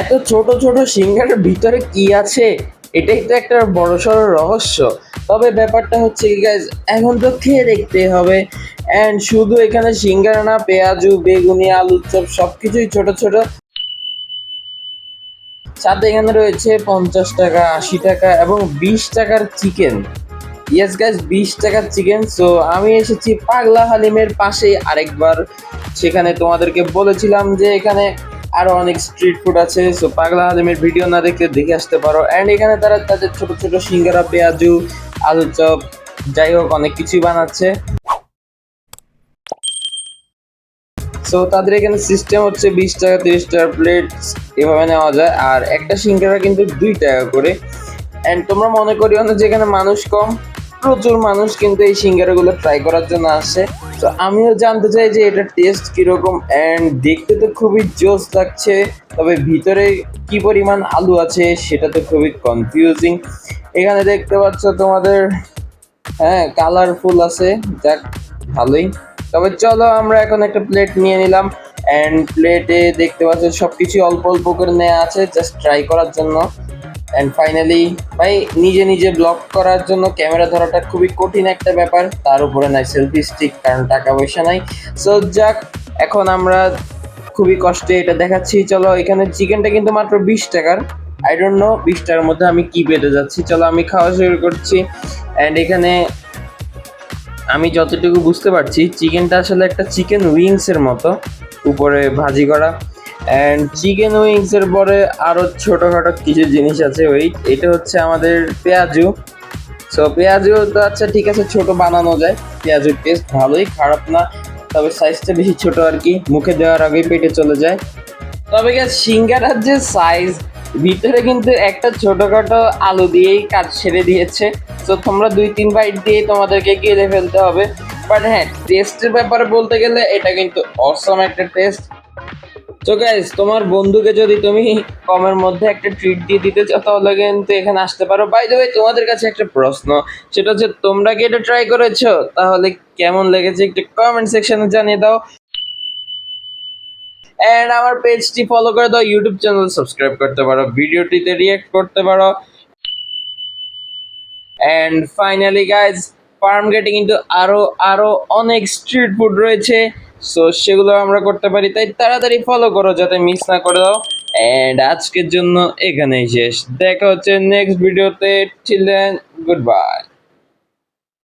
এত ছোট ছোট সিঙ্গারের ভিতরে কি আছে? এটাই তো একটা বড়সড় রহস্য। তবে ব্যাপারটা হচ্ছে কি গাইজ এখন তো খেয়ে দেখতে হবে। অ্যান্ড শুধু এখানে সিঙ্গারা না, পেঁয়াজু, বেগুনি, আলুর চপ সব কিছুই ছোট ছোট। সাথে এখানে রয়েছে পঞ্চাশ টাকা, আশি টাকা এবং বিশ টাকার চিকেন। ইয়েস গাইজ বিশ টাকার চিকেন। সো আমি এসেছি পাগলা হালিমের পাশেই আরেকবার। সেখানে তোমাদেরকে বলেছিলাম যে এখানে আরও অনেক স্ট্রিট ফুড আছে সো পাগলা হালিমের ভিডিও না দেখলে দেখে আসতে পারো। অ্যান্ড এখানে তারা তাদের ছোট ছোট সিঙ্গারা, পেঁয়াজু, আলু চপ, যাই হোক, অনেক কিছুই বানাচ্ছে। সো তাদের এখানে সিস্টেম হচ্ছে বিশ টাকা, তিরিশ টাকা প্লেট এভাবে নেওয়া যায়। আর একটা সিঙ্গারা কিন্তু দুই টাকা করে। অ্যান্ড তোমরা মনে করিও না যে এখানে মানুষ কম, প্রচুর মানুষ কিন্তু এই সিঙ্গারাগুলো ট্রাই করার জন্য আসে। তো আমিও জানতে চাই যে এটা টেস্ট কীরকম অ্যান্ড দেখতে তো খুবই জোস লাগছে, তবে ভিতরে কি পরিমাণ আলু আছে সেটা তো খুবই কনফিউজিং এখানে দেখতে পাচ্ছ তোমাদের হ্যাঁ কালারফুল আছে, যাক, ভালোই। তবে চলো আমরা এখন একটা প্লেট নিয়ে নিলাম। অ্যান্ড প্লেটে দেখতে পাচ্ছ সব কিছু অল্প অল্প করে নেওয়া আছে জাস্ট ট্রাই করার জন্য। অ্যান্ড ফাইনালি ভাই, নিজে নিজে ব্লগ করার জন্য ক্যামেরা ধরাটা খুবই কঠিন একটা ব্যাপার। তার উপরে নাই সেলফি স্টিক কারণ টাকা পয়সা নাই। সো যাক, এখন আমরা খুবই কষ্টে এটা দেখাচ্ছি। চলো, এখানে চিকেনটা কিন্তু মাত্র বিশ টাকার। আই ডোন্ট নো বিশ টাকার মধ্যে আমি কি পেতে যাচ্ছি। চলো, আমি খাওয়া শুরু করছি। অ্যান্ড এখানে আমি যতটুকু বুঝতে পারছি চিকেনটা আসলে একটা চিকেন উইংসের মতো। উপরে ভাজি করা। অ্যান্ড চিকেন উইংসের পরে আরও ছোটোখাটো কিছু জিনিস আছে ওই এটা হচ্ছে আমাদের পেঁয়াজু। সো পেঁয়াজু তো আচ্ছা ঠিক আছে, ছোট বানানো যায়। পেঁয়াজুর টেস্ট ভালোই, খারাপ না, তবে সাইজটা বেশি ছোট আর কি, মুখে দেওয়ার আগেই পেটে চলে যায়। তবে গেছে সিঙ্গারার যে সাইজ ভিতরে কিন্তু একটা ছোটখাটো আলু দিয়েই কাজ সেরে দিয়েছে। তো তোমরা দুই, তিন বাইট দিয়ে তোমাদেরকে গেলে ফেলতে হবে। বাট হ্যাঁ টেস্টের ব্যাপারে বলতে গেলে এটা কিন্তু অসম একটা টেস্ট তো গাইজ তোমার বন্ধুকে যদি তুমি কমের মধ্যে একটা ট্রিট দিয়ে দিতে চাও, তাহলে কিন্তু এখানে আসতে পারো। বাই দ্য তোমাদের কাছে একটা প্রশ্ন, সেটা হচ্ছে, তোমরা কি এটা ট্রাই করেছ? তাহলে কেমন লেগেছে একটু কমেন্ট সেকশনে জানিয়ে দাও। অ্যান্ড আমার পেজটি ফলো করে দাও ইউটিউব চ্যানেল সাবস্ক্রাইব করতে পারো, ভিডিওটিতে রিয়েক্ট করতে পারো। অ্যান্ড ফাইনালি গাইজ ফার্ম গেটে কিন্তু আরও আরও অনেক স্ট্রিট ফুড রয়েছে। সো সেগুলো আমরা করতে পারি। তাই তাড়াতাড়ি ফলো করো যাতে মিস না করে দাও। অ্যান্ড আজকের জন্য এখানেই শেষ। দেখা হচ্ছে নেক্সট ভিডিওতে চিলড্রেন গুড বাই